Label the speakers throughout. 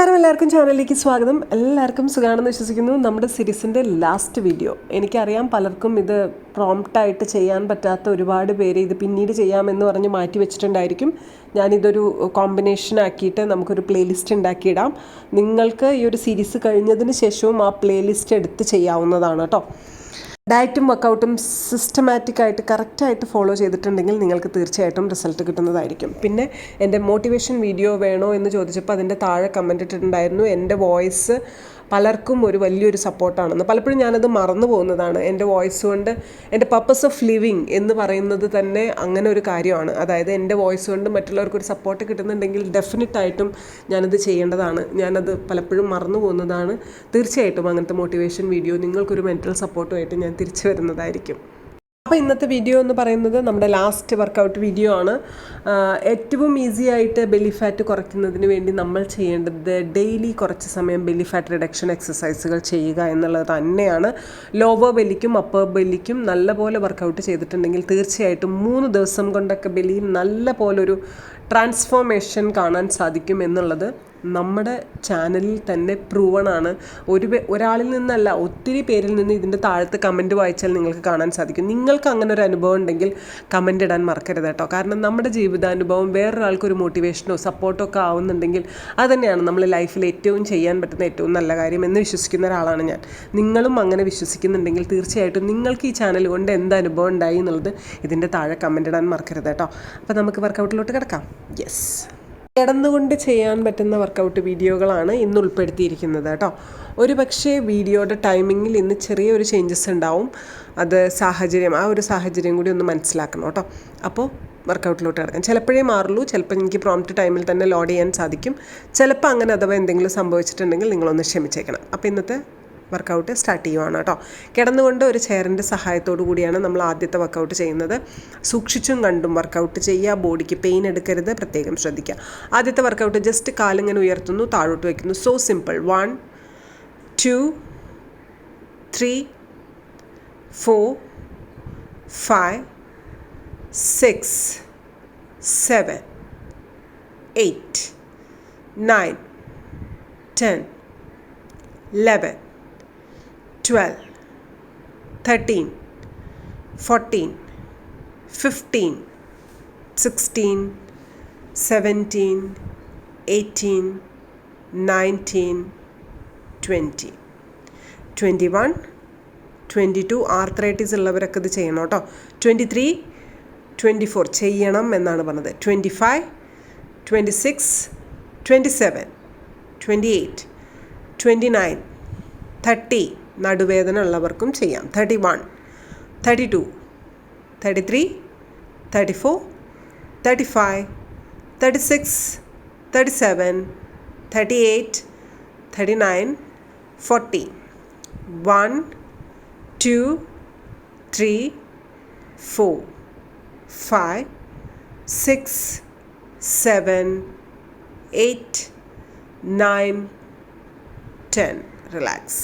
Speaker 1: നമസ്കാരം എല്ലാവർക്കും ചാനലിലേക്ക് സ്വാഗതം. എല്ലാവർക്കും സുഖമാണെന്ന് വിശ്വസിക്കുന്നു. നമ്മുടെ സിരീസിന്റെ ലാസ്റ്റ് വീഡിയോ എനിക്കറിയാം പലർക്കും ഇത് പ്രോംപ്റ്റായിട്ട് ചെയ്യാൻ പറ്റാത്ത ഒരുപാട് പേര് ഇത് പിന്നീട് ചെയ്യാമെന്ന് പറഞ്ഞ് മാറ്റി വെച്ചിട്ടുണ്ടായിരിക്കും. ഞാനിതൊരു കോമ്പിനേഷൻ ആക്കിയിട്ട് നമുക്കൊരു പ്ലേലിസ്റ്റ് ഉണ്ടാക്കിയിടാം. നിങ്ങൾക്ക് ഈ ഒരു സീരീസ് കഴിഞ്ഞതിന് ശേഷവും ആ പ്ലേലിസ്റ്റ് എടുത്ത് ചെയ്യാവുന്നതാണ് കേട്ടോ. ഡയറ്റും വർക്കൗട്ടും സിസ്റ്റമാറ്റിക്കായിട്ട് കറക്റ്റായിട്ട് ഫോളോ ചെയ്തിട്ടുണ്ടെങ്കിൽ നിങ്ങൾക്ക് തീർച്ചയായിട്ടും റിസൾട്ട് കിട്ടുന്നതായിരിക്കും. പിന്നെ എന്റെ മോട്ടിവേഷൻ വീഡിയോ വേണോ എന്ന് ചോദിച്ചപ്പോൾ അതിന്റെ താഴെ കമന്റ് ഇട്ടിട്ടുണ്ടായിരുന്നു. എന്റെ വോയിസ് പലർക്കും ഒരു വലിയൊരു സപ്പോർട്ടാണെന്ന് പലപ്പോഴും ഞാനത് മറന്നു പോകുന്നതാണ്. എന്റെ വോയിസ് കൊണ്ട് എന്റെ പർപ്പസ് ഓഫ് ലിവിങ് എന്ന് പറയുന്നത് തന്നെ അങ്ങനെ ഒരു കാര്യമാണ്. അതായത് എന്റെ വോയിസ് കൊണ്ട് മറ്റുള്ളവർക്കൊരു സപ്പോർട്ട് കിട്ടുന്നുണ്ടെങ്കിൽ ഡെഫിനറ്റായിട്ടും ഞാനത് ചെയ്യേണ്ടതാണ്. ഞാനത് പലപ്പോഴും മറന്നു പോകുന്നതാണ്. തീർച്ചയായിട്ടും അങ്ങനത്തെ മോട്ടിവേഷൻ വീഡിയോ നിങ്ങൾക്കൊരു മെന്റൽ സപ്പോർട്ടുമായിട്ട് ഞാൻ തിരിച്ചു വരുന്നതായിരിക്കും. അപ്പോൾ ഇന്നത്തെ വീഡിയോ എന്ന് പറയുന്നത് നമ്മുടെ ലാസ്റ്റ് വർക്കൗട്ട് വീഡിയോ ആണ്. ഏറ്റവും ഈസി ആയിട്ട് ബെലി ഫാറ്റ് കുറയ്ക്കുന്നതിന് വേണ്ടി നമ്മൾ ചെയ്യേണ്ടത് ഡെയിലി കുറച്ച് സമയം ബെലി ഫാറ്റ് റിഡക്ഷൻ എക്സസൈസുകൾ ചെയ്യുക എന്നുള്ളത് തന്നെയാണ്. ലോവർ ബെല്ലിക്കും അപ്പർ ബെല്ലിക്കും നല്ലപോലെ വർക്കൗട്ട് ചെയ്തിട്ടുണ്ടെങ്കിൽ തീർച്ചയായിട്ടും മൂന്ന് ദിവസം കൊണ്ടൊക്കെ ബെലിയിൽ നല്ല പോലൊരു ട്രാൻസ്ഫോർമേഷൻ കാണാൻ സാധിക്കും എന്നുള്ളത് നമ്മുടെ ചാനലിൽ തന്നെ പ്രൂവൺ ആണ്. ഒരു ഒരാളിൽ നിന്നല്ല ഒത്തിരി പേരിൽ നിന്ന് ഇതിന്റെ താഴത്ത് കമന്റ് വായിച്ചാൽ നിങ്ങൾക്ക് കാണാൻ സാധിക്കും. നിങ്ങൾക്ക് അങ്ങനെ ഒരു അനുഭവം ഉണ്ടെങ്കിൽ കമന്റ് ഇടാൻ മറക്കരുത് കേട്ടോ. കാരണം നമ്മുടെ ജീവിതാനുഭവം വേറൊരാൾക്കൊരു മോട്ടിവേഷനോ സപ്പോർട്ടോ ഒക്കെ ആവുന്നുണ്ടെങ്കിൽ അത് തന്നെയാണ് നമ്മൾ ലൈഫിൽ ഏറ്റവും ചെയ്യാൻ പറ്റുന്ന ഏറ്റവും നല്ല കാര്യം എന്ന് വിശ്വസിക്കുന്ന ഒരാളാണ് ഞാൻ. നിങ്ങളും അങ്ങനെ വിശ്വസിക്കുന്നുണ്ടെങ്കിൽ തീർച്ചയായിട്ടും നിങ്ങൾക്ക് ഈ ചാനൽ കൊണ്ട് എന്ത് അനുഭവം ഉണ്ടായി എന്നുള്ളത് ഇതിന്റെ താഴെ കമന്റ് ഇടാൻ മറക്കരുത് കേട്ടോ. അപ്പോൾ നമുക്ക് വർക്കൗട്ടിലോട്ട് കിടക്കാം. യെസ് കിടന്നുകൊണ്ട് ചെയ്യാൻ പറ്റുന്ന വർക്കൗട്ട് വീഡിയോകളാണ് ഇന്ന് ഉൾപ്പെടുത്തിയിരിക്കുന്നത് കേട്ടോ. ഒരു പക്ഷേ വീഡിയോയുടെ ടൈമിങ്ങിൽ ഇന്ന് ചെറിയൊരു ചേഞ്ചസ് ഉണ്ടാവും. അത് സാഹചര്യം ആ ഒരു സാഹചര്യം കൂടി ഒന്ന് മനസ്സിലാക്കണം കേട്ടോ. അപ്പോൾ വർക്കൗട്ടിലോട്ട് കിടക്കാം. ചിലപ്പോഴേ മാറുള്ളൂ ചിലപ്പോൾ എനിക്ക് പ്രോംപ്റ്റ് ടൈമിൽ തന്നെ ലോഡ് ചെയ്യാൻ സാധിക്കും. ചിലപ്പോൾ അങ്ങനെ അഥവാ എന്തെങ്കിലും സംഭവിച്ചിട്ടുണ്ടെങ്കിൽ നിങ്ങളൊന്ന് ക്ഷമിച്ചേക്കണം. അപ്പോൾ ഇന്നത്തെ വർക്കൗട്ട് സ്റ്റാർട്ട് ചെയ്യുവാണ് കേട്ടോ. കിടന്നുകൊണ്ട് ഒരു ചെയറിന്റെ സഹായത്തോടു കൂടിയാണ് നമ്മൾ ആദ്യത്തെ വർക്കൗട്ട് ചെയ്യുന്നത്. സൂക്ഷിച്ചും കണ്ടും വർക്കൗട്ട് ചെയ്യുക ബോഡിക്ക് പെയിൻ എടുക്കരുത് പ്രത്യേകം ശ്രദ്ധിക്കുക. ആദ്യത്തെ വർക്കൗട്ട് ജസ്റ്റ് കാലിങ്ങനെ ഉയർത്തുന്നു താഴോട്ട് വയ്ക്കുന്നു. So simple one two three four five six seven eight nine ten eleven 12, 13, 14, 15, 16, 17, 18, 19, 20. 21, 22 arthritis ഉള്ളവരൊക്കെ ഇത് ചെയ്യണം കേട്ടോ ട്വന്റി ത്രീ ട്വന്റി ഫോർ ചെയ്യണം എന്നാണ് പറഞ്ഞത് twenty five twenty six twenty seven twenty eight twenty nine thirty നടുവേദന ഉള്ളവർക്കും ചെയ്യാം. Thirty one thirty two thirty three thirty four thirty five thirty six thirty seven thirty eight thirty nine forty one two three four five six seven eight nine ten relax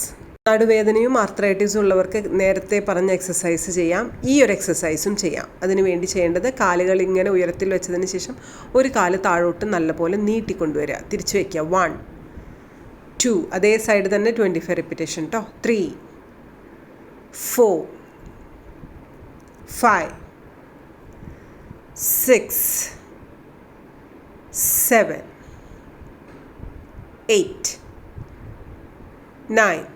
Speaker 1: നടുവേദനയും ആർത്രൈറ്റിസും ഉള്ളവർക്ക് നേരത്തെ പറഞ്ഞ exercise ചെയ്യാം. ഈ ഒരു എക്സസൈസും ചെയ്യാം. അതിനുവേണ്ടി ചെയ്യേണ്ടത് കാലുകൾ ഇങ്ങനെ ഉയരത്തിൽ വെച്ചതിന് ശേഷം ഒരു കാൽ താഴോട്ട് നല്ലപോലെ നീട്ടിക്കൊണ്ടുവരിക. തിരിച്ചു വയ്ക്കുക വൺ ടു അതേ സൈഡ് തന്നെ ട്വന്റി ഫൈവ് റിപ്പിറ്റേഷൻ കേട്ടോ three four five six seven eight nine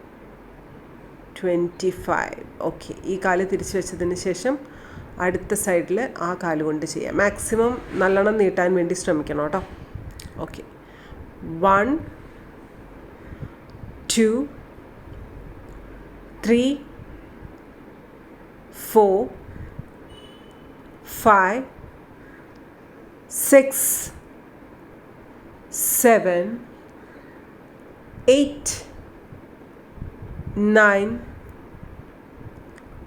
Speaker 1: twenty five okay ഈ കാൽ തിരിച്ചു വെച്ചതിന് ശേഷം അടുത്ത സൈഡിൽ ആ കാൽ കൊണ്ട് ചെയ്യാം. മാക്സിമം നല്ലോണം നീട്ടാൻ വേണ്ടി ശ്രമിക്കണം കേട്ടോ. Okay one two three four five six seven eight nine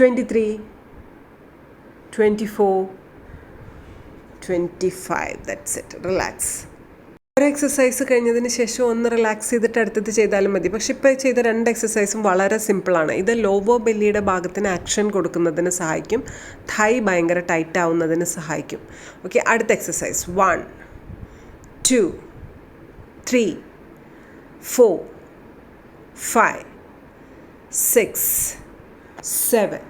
Speaker 1: twenty three twenty four twenty five that's it relax ഒരു എക്സസൈസ് കഴിഞ്ഞതിന് ശേഷം ഒന്ന് റിലാക്സ് ചെയ്തിട്ട് അടുത്തത് ചെയ്താലും മതി. പക്ഷെ ഇപ്പോൾ ചെയ്ത രണ്ട് എക്സസൈസും വളരെ സിമ്പിളാണ് ഇത് ലോവോ ബെല്ലിയുടെ ഭാഗത്തിന് ആക്ഷൻ കൊടുക്കുന്നതിന് സഹായിക്കും. തൈ ഭയങ്കര ടൈറ്റ് ആവുന്നതിന് സഹായിക്കും. ഓക്കെ അടുത്ത exercise one two three four five six seven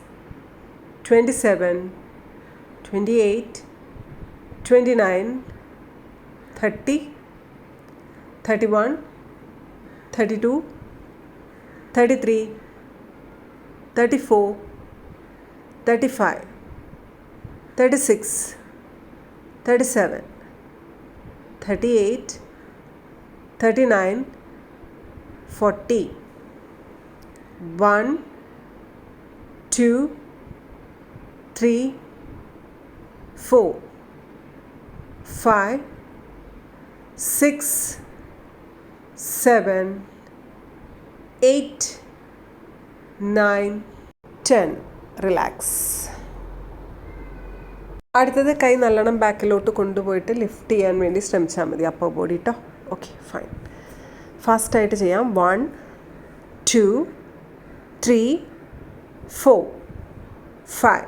Speaker 1: 27, 28, 29, 30, 31, 32, 33, 34, 35, 36, 37, 38, 39 40 1 2 3 4 5 6 7 8 9 10 relax അടുത്തത് കൈ നല്ലോണം ബാക്കിലോട്ട് കൊണ്ടുപോയിട്ട് ലിഫ്റ്റ് ചെയ്യാൻ വേണ്ടി ശ്രമിച്ചാൽ മതി. അപ്പർ ബോഡി കേട്ടോ ഓക്കെ ഫൈൻ ഫാസ്റ്റായിട്ട് ചെയ്യാം. One two three four five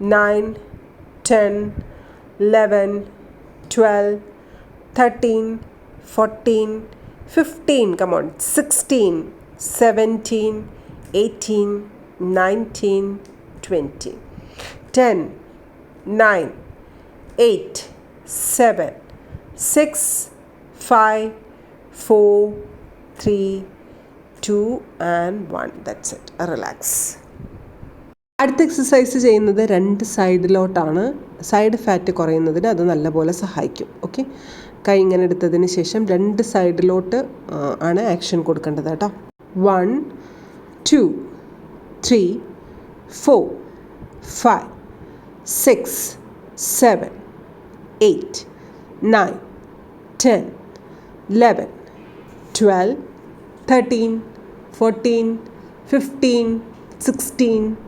Speaker 1: 9, 10, 11, 12, 13, 14, 15, come on, 16, 17, 18, 19, 20. 10, 9, 8, 7, 6, 5, 4, 3, 2, and 1. That's it. Relax. അടുത്ത എക്സസൈസ് ചെയ്യുന്നത് രണ്ട് സൈഡിലോട്ടാണ് സൈഡ് ഫാറ്റ് കുറയുന്നതിന് അത് നല്ലപോലെ സഹായിക്കും. ഓക്കെ കൈ ഇങ്ങനെ എടുത്തതിന് ശേഷം രണ്ട് സൈഡിലോട്ട് ആണ് ആക്ഷൻ കൊടുക്കേണ്ടത് കേട്ടോ. One two three four five six seven eight nine ten 11, 12, 13, 14, 15, 16,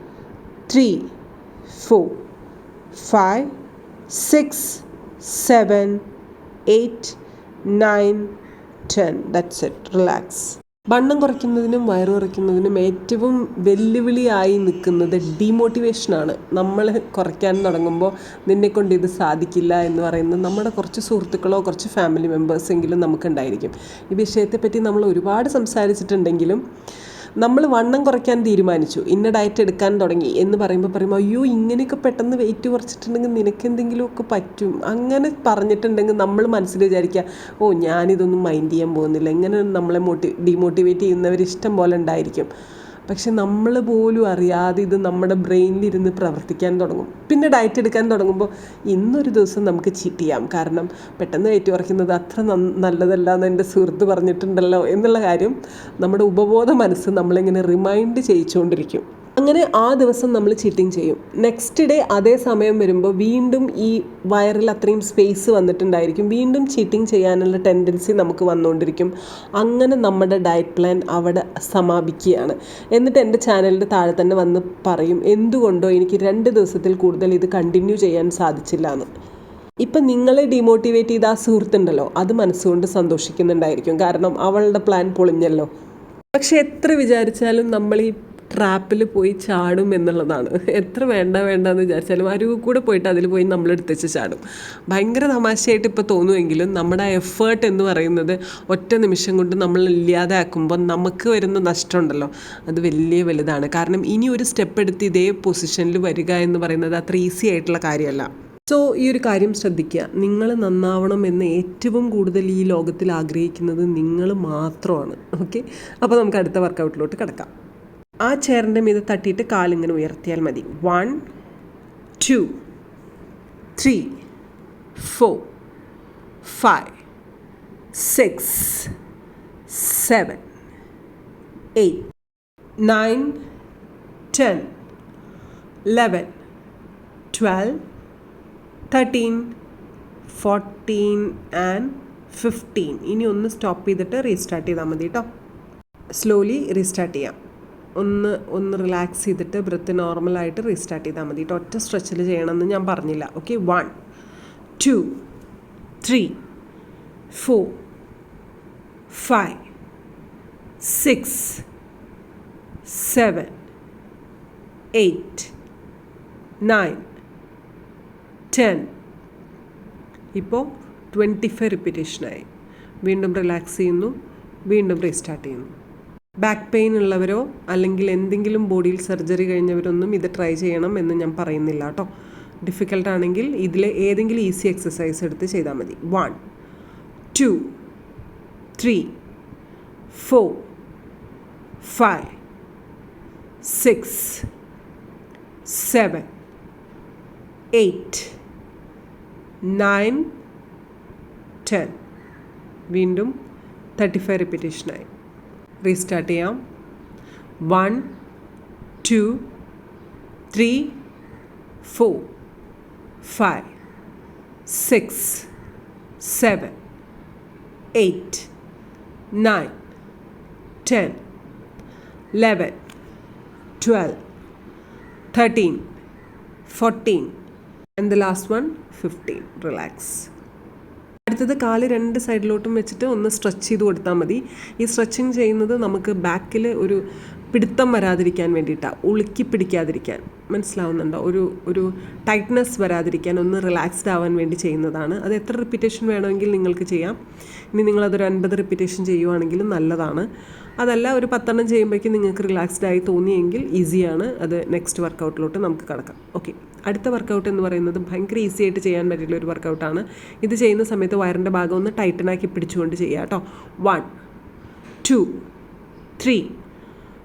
Speaker 1: 3, 4, 5, 6, 7, 8, 9, 10. That's it. Relax. വണ്ണം കുറയ്ക്കുന്നതിനും വയറ് കുറയ്ക്കുന്നതിനും ഏറ്റവും വെല്ലുവിളിയായി നിൽക്കുന്നത് ഡീമോട്ടിവേഷനാണ് നമ്മൾ കുറയ്ക്കാൻ തുടങ്ങുമ്പോൾ നിന്നെക്കൊണ്ട് ഇത് സാധിക്കില്ല എന്ന് പറയുന്നത് നമ്മുടെ കുറച്ച് സുഹൃത്തുക്കളോ കുറച്ച് ഫാമിലി മെമ്പേഴ്സെങ്കിലും നമുക്കുണ്ടായിരിക്കും ഈ വിഷയത്തെപ്പറ്റി നമ്മൾ ഒരുപാട് സംസാരിച്ചിട്ടുണ്ടെങ്കിലും നമ്മൾ വണ്ണം കുറയ്ക്കാൻ തീരുമാനിച്ചു. ഇന്ന ഡയറ്റ് എടുക്കാൻ തുടങ്ങി എന്ന് പറയുമ്പോൾ പറയുമ്പോൾ അയ്യോ ഇങ്ങനെയൊക്കെ പെട്ടെന്ന് വെയിറ്റ് കുറച്ചിട്ടുണ്ടെങ്കിൽ നിനക്ക് എന്തെങ്കിലുമൊക്കെ പറ്റും. അങ്ങനെ പറഞ്ഞിട്ടുണ്ടെങ്കിൽ നമ്മൾ മനസ്സിൽ വിചാരിക്കുക ഓ ഞാനിതൊന്നും മൈൻഡ് ചെയ്യാൻ പോകുന്നില്ല. ഇങ്ങനെ നമ്മളെ മോട്ടി ഡീമോട്ടിവേറ്റ് ചെയ്യുന്നവർ ഇഷ്ടം പോലെ ഉണ്ടായിരിക്കും. പക്ഷെ നമ്മൾ പോലും അറിയാതെ ഇത് നമ്മുടെ ബ്രെയിനിലിരുന്ന് പ്രവർത്തിക്കാൻ തുടങ്ങും. പിന്നെ ഡയറ്റ് എടുക്കാൻ തുടങ്ങുമ്പോൾ ഇന്നൊരു ദിവസം നമുക്ക് ചീറ്റ് ചെയ്യാം. കാരണം പെട്ടെന്ന് വെയിറ്റ് കുറയ്ക്കുന്നത് അത്ര നല്ലതല്ല എന്ന് എന്റെ സുഹൃത്ത് പറഞ്ഞിട്ടുണ്ടല്ലോ എന്നുള്ള കാര്യം നമ്മുടെ ഉപബോധ മനസ്സ് നമ്മളിങ്ങനെ റിമൈൻഡ് ചെയ്യിച്ചുകൊണ്ടിരിക്കും. അങ്ങനെ ആ ദിവസം നമ്മൾ ചീറ്റിംഗ് ചെയ്യും. നെക്സ്റ്റ് ഡേ അതേ സമയം വരുമ്പോൾ വീണ്ടും ഈ വയറിൽ അത്രയും സ്പേസ് വന്നിട്ടുണ്ടായിരിക്കും. വീണ്ടും ചീറ്റിംഗ് ചെയ്യാനുള്ള ടെൻഡൻസി നമുക്ക് വന്നുകൊണ്ടിരിക്കും. അങ്ങനെ നമ്മുടെ ഡയറ്റ് പ്ലാൻ അവിടെ സമാപിക്കുകയാണ്. എന്നിട്ട് എന്റെ ചാനലിന്റെ താഴെ തന്നെ വന്ന് പറയും എന്തുകൊണ്ടോ എനിക്ക് രണ്ട് ദിവസത്തിൽ കൂടുതൽ ഇത് കണ്ടിന്യൂ ചെയ്യാൻ സാധിച്ചില്ല എന്ന്. ഇപ്പം നിങ്ങളെ ഡിമോട്ടിവേറ്റ് ചെയ്ത ആ സുഹൃത്തുണ്ടല്ലോ അത് മനസ്സുകൊണ്ട് സന്തോഷിക്കുന്നുണ്ടായിരിക്കും. കാരണം അവളുടെ പ്ലാൻ പൊളിഞ്ഞല്ലോ. പക്ഷെ എത്ര വിചാരിച്ചാലും നമ്മൾ ഈ ട്രാപ്പിൽ പോയി ചാടും എന്നുള്ളതാണ്. എത്ര വേണ്ട വേണ്ട എന്ന് വിചാരിച്ചാലും അരുവ് കൂടെ പോയിട്ട് അതിൽ പോയി നമ്മൾ എടുത്തുവെച്ച് ചാടും. ഭയങ്കര തമാശയായിട്ട് ഇപ്പോൾ തോന്നുമെങ്കിലും നമ്മുടെ എഫേർട്ട് എന്ന് പറയുന്നത് ഒറ്റ നിമിഷം കൊണ്ട് നമ്മൾ ഇല്ലാതാക്കുമ്പോൾ നമുക്ക് വരുന്ന നഷ്ടമുണ്ടല്ലോ അത് വലിയ വലുതാണ്. കാരണം ഇനി ഒരു സ്റ്റെപ്പ് എടുത്ത് ഇതേ പൊസിഷനിൽ വരിക എന്ന് പറയുന്നത് അത്ര ഈസി ആയിട്ടുള്ള കാര്യമല്ല. സോ ഈ ഒരു കാര്യം ശ്രദ്ധിക്കുക. നിങ്ങൾ നന്നാവണം എന്ന് ഏറ്റവും കൂടുതൽ ഈ ലോകത്തിൽ ആഗ്രഹിക്കുന്നത് നിങ്ങൾ മാത്രമാണ്. ഓക്കെ അപ്പോൾ നമുക്ക് അടുത്ത വർക്കൗട്ടിലോട്ട് കിടക്കാം. ആ ചെയറിന്റെ മീതെ തട്ടിയിട്ട് കാലിങ്ങനെ ഉയർത്തിയാൽ മതി. One two three four five six seven eight nine ten eleven twelve thirteen fourteen and fifteen ഇനി ഒന്ന് സ്റ്റോപ്പ് ചെയ്തിട്ട് റീസ്റ്റാർട്ട് ചെയ്താൽ മതി കേട്ടോ സ്ലോലി റീസ്റ്റാർട്ട് ചെയ്യാം. ഒന്ന് ഒന്ന് റിലാക്സ് ചെയ്തിട്ട് ബ്രത്ത് നോർമലായിട്ട് റീസ്റ്റാർട്ട് ചെയ്താൽ മതി. ഒറ്റ സ്ട്രെച്ചിൽ ചെയ്യണമെന്ന് ഞാൻ പറഞ്ഞില്ല. Okay one two three four five six seven eight nine ten ഇപ്പോൾ ട്വന്റി ഫൈവ് റിപ്പീറ്റേഷനായി വീണ്ടും റിലാക്സ് ചെയ്യുന്നു. വീണ്ടും റീസ്റ്റാർട്ട് ചെയ്യുന്നു. ബാക്ക് പെയിൻ ഉള്ളവരോ അല്ലെങ്കിൽ എന്തെങ്കിലും ബോഡിയിൽ സർജറി കഴിഞ്ഞവരൊന്നും ഇത് ട്രൈ ചെയ്യണം എന്ന് ഞാൻ പറയുന്നില്ല കേട്ടോ ഡിഫിക്കൽട്ട് ആണെങ്കിൽ ഇതിലെ ഏതെങ്കിലും ഈസി എക്സസൈസ് എടുത്ത് ചെയ്താൽ മതി. One two three four five six seven eight nine ten വീണ്ടും തേർട്ടി ഫൈവ് റിപ്പീറ്റേഷനായി റീസ്റ്റാർട്ട് ചെയ്യാം. One two three four five six seven eight nine ten eleven twelve thirteen fourteen and the last one fifteen relax അടുത്തത് കാൽ രണ്ട് സൈഡിലോട്ടും വെച്ചിട്ട് ഒന്ന് stretch ചെയ്ത് കൊടുത്താൽ മതി. ഈ സ്ട്രെച്ചിങ് ചെയ്യുന്നത് നമുക്ക് ബാക്കിൽ ഒരു പിടുത്തം വരാതിരിക്കാൻ വേണ്ടിയിട്ടാണ് ഉളുക്കി പിടിക്കാതിരിക്കാൻ. മനസ്സിലാവുന്നുണ്ടോ? ഒരു ഒരു ടൈറ്റ്നെസ് വരാതിരിക്കാൻ ഒന്ന് റിലാക്സ്ഡ് ആവാൻ വേണ്ടി ചെയ്യുന്നതാണ്. അത് എത്ര റിപ്പീറ്റേഷൻ വേണമെങ്കിൽ നിങ്ങൾക്ക് ചെയ്യാം. ഇനി നിങ്ങളതൊരു അൻപത് റിപ്പീറ്റേഷൻ ചെയ്യുവാണെങ്കിലും നല്ലതാണ്. അതല്ല ഒരു പത്തെണ്ണം ചെയ്യുമ്പോഴേക്കും നിങ്ങൾക്ക് റിലാക്സ്ഡ് ആയി തോന്നിയെങ്കിൽ ഈസിയാണ് അത് നെക്സ്റ്റ് വർക്കൗട്ടിലോട്ട് നമുക്ക് കടക്കാം. ഓക്കെ അടുത്ത വർക്കൗട്ട് എന്ന് പറയുന്നത് ഭയങ്കര ഈസി ആയിട്ട് ചെയ്യാൻ പറ്റില്ല ഒരു വർക്കൗട്ടാണ് ഇത് ചെയ്യുന്ന സമയത്ത് വയറിന്റെ ഭാഗം ഒന്ന് ടൈറ്റനാക്കി പിടിച്ചുകൊണ്ട് ചെയ്യുക കേട്ടോ. One two three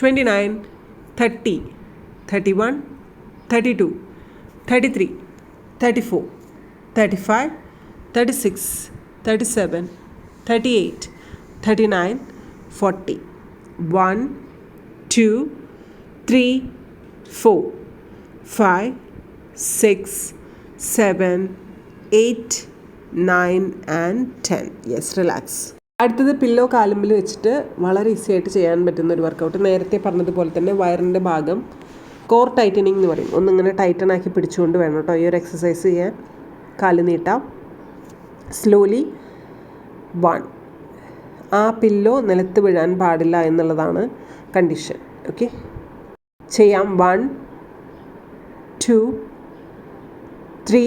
Speaker 1: 29, 30, 31, 32, 33, 34, 35, 36, 37, 38, 39, 40, 1, 2, 3, 4, 5, 6, 7, 8, 9, and 10. Yes, relax. അടുത്തത് പില്ലോ കാലുമ്പിൽ വെച്ചിട്ട് വളരെ ഈസി ആയിട്ട് ചെയ്യാൻ പറ്റുന്ന ഒരു വർക്കൗട്ട് നേരത്തെ പറഞ്ഞതുപോലെ തന്നെ വയറിന്റെ ഭാഗം കോർ ടൈറ്റനിങ് എന്ന് പറയും. ഒന്നിങ്ങനെ ടൈറ്റൺ ആക്കി പിടിച്ചുകൊണ്ട് വേണം കേട്ടോ ഈ ഒരു എക്സസൈസ് ചെയ്യാൻ. കാൽ നീട്ടാം. സ്ലോലി വൺ ആ പില്ലോ നിലത്ത് വീഴാൻ പാടില്ല എന്നുള്ളതാണ് കണ്ടീഷൻ ഓക്കെ ചെയ്യാം. One two three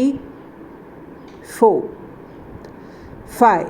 Speaker 1: four five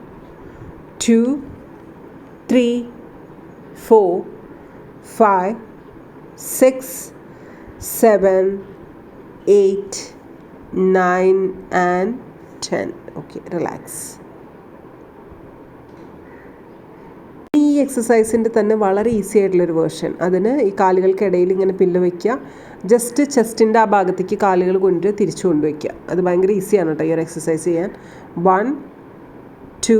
Speaker 1: two three, four, five, six, seven, eight, nine, and ten. Okay, relax ഈ എക്സസൈസിന്റെ തന്നെ വളരെ ഈസി ആയിട്ടുള്ളൊരു വേർഷൻ അതിന് ഈ കാലുകൾക്കിടയിൽ ഇങ്ങനെ പില്ല് വയ്ക്കുക ജസ്റ്റ് ചെസ്റ്റിന്റെ ആ ഭാഗത്തേക്ക് കാലുകൾ കൊണ്ട് തിരിച്ചു കൊണ്ടുവയ്ക്കുക. അത് ഭയങ്കര ഈസിയാണ് കേട്ടോ ഈ ഒരു എക്സസൈസ് ചെയ്യാൻ. One two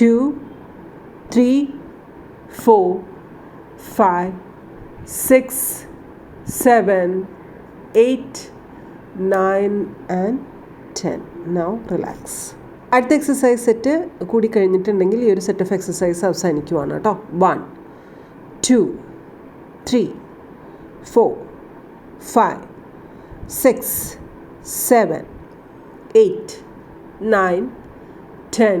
Speaker 1: two three four five six seven eight nine and ten. Now relax അടുത്ത എക്സസൈസ് സെറ്റ് കൂടി കഴിഞ്ഞിട്ടുണ്ടെങ്കിൽ ഈ ഒരു സെറ്റ് ഓഫ് എക്സസൈസ് അവസാനിക്കുവാണ് കേട്ടോ. One two three four five six seven eight nine ten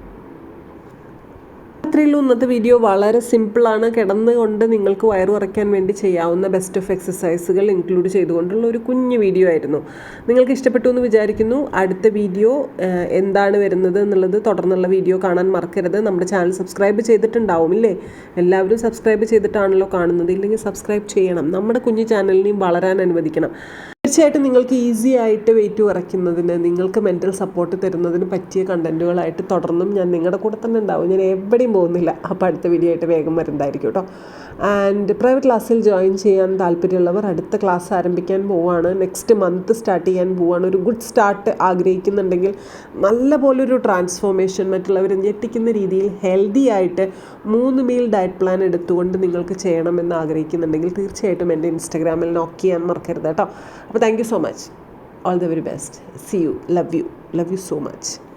Speaker 1: രാത്രിയിൽ ഇന്നത്തെ വീഡിയോ വളരെ സിമ്പിളാണ് കിടന്നുകൊണ്ട് നിങ്ങൾക്ക് വയറ് കുറയ്ക്കാൻ വേണ്ടി ചെയ്യാവുന്ന ബെസ്റ്റ് ഓഫ് എക്സസൈസുകൾ ഇൻക്ലൂഡ് ചെയ്തുകൊണ്ടുള്ള ഒരു കുഞ്ഞു വീഡിയോ ആയിരുന്നു. നിങ്ങൾക്ക് ഇഷ്ടപ്പെട്ടു എന്ന് വിചാരിക്കുന്നു. അടുത്ത വീഡിയോ എന്താണ് വരുന്നത് എന്നുള്ളത് തുടർന്നുള്ള വീഡിയോ കാണാൻ മറക്കരുത്. നമ്മുടെ ചാനൽ സബ്സ്ക്രൈബ് ചെയ്തിട്ടുണ്ടാവും ഇല്ലേ? എല്ലാവരും സബ്സ്ക്രൈബ് ചെയ്തിട്ടാണല്ലോ കാണുന്നത്. ഇല്ലെങ്കിൽ സബ്സ്ക്രൈബ് ചെയ്യണം. നമ്മുടെ കുഞ്ഞു ചാനലിനെയും വളരാൻ അനുവദിക്കണം. തീർച്ചയായിട്ടും നിങ്ങൾക്ക് ഈസി ആയിട്ട് വെയിറ്റ് കുറയ്ക്കുന്നതിന് നിങ്ങൾക്ക് മെന്റൽ സപ്പോർട്ട് തരുന്നതിന് പറ്റിയ കണ്ടന്റുകളായിട്ട് തുടർന്നും ഞാൻ നിങ്ങളുടെ കൂടെ തന്നെ ഉണ്ടാവും. ഞാൻ എവിടെയും പോകുന്നില്ല. അപ്പോൾ അടുത്ത വീഡിയോ ആയിട്ട് വേഗം വരുന്നതായിരിക്കും കേട്ടോ. ആൻഡ് പ്രൈവറ്റ് ക്ലാസ്സിൽ ജോയിൻ ചെയ്യാൻ താല്പര്യമുള്ളവർ അടുത്ത ക്ലാസ് ആരംഭിക്കാൻ പോവാണ്. നെക്സ്റ്റ് മന്ത് സ്റ്റാർട്ട് ചെയ്യാൻ പോവാണ്. ഒരു ഗുഡ് സ്റ്റാർട്ട് ആഗ്രഹിക്കുന്നുണ്ടെങ്കിൽ നല്ല പോലൊരു ട്രാൻസ്ഫോർമേഷൻ മറ്റുള്ളവരെ ഞെട്ടിക്കുന്ന രീതിയിൽ ഹെൽത്തി ആയിട്ട് മൂന്ന് മീൽ ഡയറ്റ് പ്ലാൻ എടുത്തുകൊണ്ട് നിങ്ങൾക്ക് ചെയ്യണമെന്ന് ആഗ്രഹിക്കുന്നുണ്ടെങ്കിൽ തീർച്ചയായിട്ടും എന്റെ ഇൻസ്റ്റാഗ്രാമിൽ നോക്ക് ചെയ്യാൻ മറക്കരുത് കേട്ടോ. അപ്പോൾ thank you so much all the very best see you love you love you so much